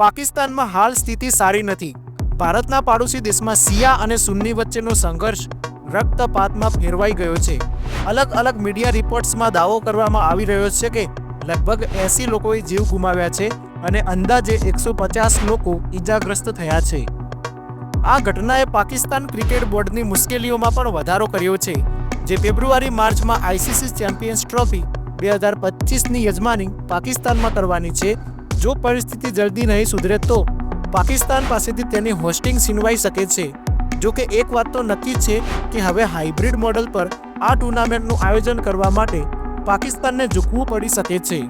પાકિસ્તાનમાં હાલ સ્થિતિ સારી નથી. ભારતના પાડોશી દેશમાં શિયા અને સુન્ની વચ્ચેનો સંઘર્ષ રક્તપાતમાં ફેરવાઈ ગયો છે. અલગ અલગ મીડિયા રિપોર્ટ્સમાં દાવો કરવામાં આવી રહ્યો છે કે લગભગ એસી લોકોએ જીવ ગુમાવ્યા છે અને અંદાજે એકસો પચાસ લોકો ઈજાગ્રસ્ત થયા છે. આ ઘટનાએ પાકિસ્તાન ક્રિકેટ બોર્ડની મુશ્કેલીઓમાં પણ વધારો કર્યો છે, જે ફેબ્રુઆરી માર્ચમાં આઈસીસી ચેમ્પિયન્સ ટ્રોફી બે હજાર પચીસની યજમાની પાકિસ્તાનમાં કરવાની છે જો પરિસ્થિતિ જલ્દી નહીં સુધરે તો પાકિસ્તાન પાસેથી તેની હોસ્ટિંગ છીનવાઈ શકે છે. જો કે એક વાત તો નક્કી છે કે હવે હાઇબ્રિડ મોડલ પર આ ટુર્નામેન્ટનું આયોજન કરવા માટે પાકિસ્તાનને ઝૂકવું પડી શકે છે.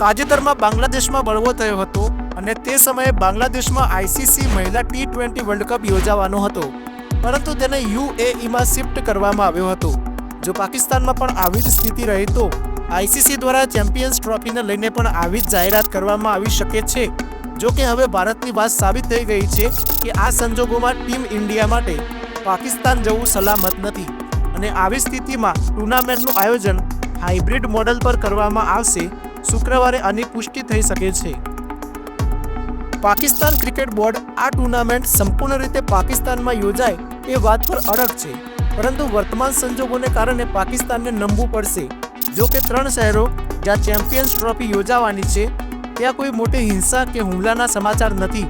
તાજેતરમાં બાંગ્લાદેશમાં બળવો થયો હતો અને તે સમયે બાંગ્લાદેશમાં આઈસીસી મહિલા ટી ટ્વેન્ટી વર્લ્ડ કપ યોજાવાનો હતો. પરંતુ તેને યુએઈમાં શિફ્ટ કરવામાં આવ્યો હતો. જો પાકિસ્તાનમાં પણ આવી જ સ્થિતિ રહે તો આઈસીસી દ્વારા ચેમ્પિયન્સ ટ્રોફીને લઈને પણ આવી જ જાહેરાત કરવામાં આવી શકે છે. જો કે હવે ભારતની વાત સાબિત થઈ ગઈ છે કે આ સંજોગોમાં ટીમ ઇન્ડિયા માટે પાકિસ્તાન જવું સલામત નથી અને આવી સ્થિતિમાં ટુર્નામેન્ટનું આયોજન હાઇબ્રિડ મોડલ પર કરવામાં આવશે, શુક્રવારે આની પુષ્ટિ થઈ શકે છે. પાકિસ્તાન ક્રિકેટ બોર્ડ આ ટુર્નામેન્ટ સંપૂર્ણ રીતે પાકિસ્તાનમાં યોજાય એ વાત પર અડગ છે, પરંતુ વર્તમાન સંજોગોને કારણે પાકિસ્તાનને નમવું પડશે. જો કે ત્રણ શહેરો જ્યાં ચેમ્પિયન્સ ટ્રોફી યોજાવાની છે, ત્યાં કોઈ મોટી હિંસા કે હુમલાના સમાચાર નથી.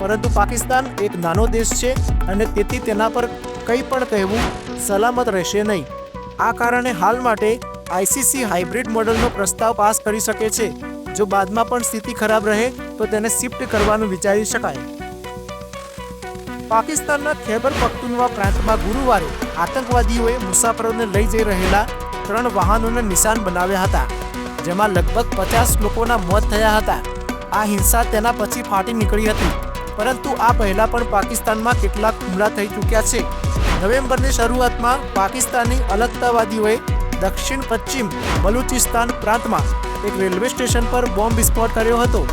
પરંતુ પાકિસ્તાન એક નાનો દેશ છે અને તેથી તેના પર કંઈ પણ કહેવું સલામત રહેશે નહીં. આ કારણે હાલ માટે આઈસીસી હાઇબ્રિડ મોડલનો પ્રસ્તાવ પાસ કરી શકે છે. જો બાદમાં પણ સ્થિતિ ખરાબ રહે, તો તેને શિફ્ટ કરવાનું વિચારી શકાય. પાકિસ્તાનના ખૈબર પખ્તુનવા પ્રાંતમાં ગુરુવારે આતંકવાદીઓએ મુસાફરોને લઈ જઈ રહેલા ત્રણ વાહનોને નિશાન બનાવ્યા હતા, જેમાં લગભગ પચાસ લોકોના મોત થયા હતા. આ હિંસા તેના પછી ફાટી નીકળી હતી, પરંતુ આ પહેલા પણ પાકિસ્તાનમાં કેટલાક હુમલા થઈ ચૂક્યા છે. નવેમ્બરની શરૂઆતમાં પાકિસ્તાની અલગતાવાદીઓએ દક્ષિણ પશ્ચિમ બલુચિસ્તાન પ્રાંતમાં એક રેલવે સ્ટેશન પર બોમ્બ વિસ્ફોટ કર્યો હતો,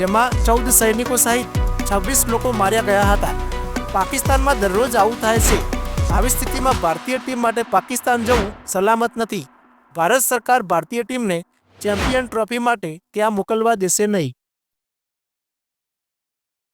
જેમાં ચૌદ સૈનિકો સહિત છવ્વીસ લોકો માર્યા ગયા હતા. પાકિસ્તાનમાં દરરોજ આવું થાય છે. આવી સ્થિતિમાં ભારતીય ટીમ માટે પાકિસ્તાન જવું સલામત નથી. ભારત સરકાર ભારતીય ટીમને ચેમ્પિયન ટ્રોફી માટે ત્યાં મોકલવા દેશે નહીં.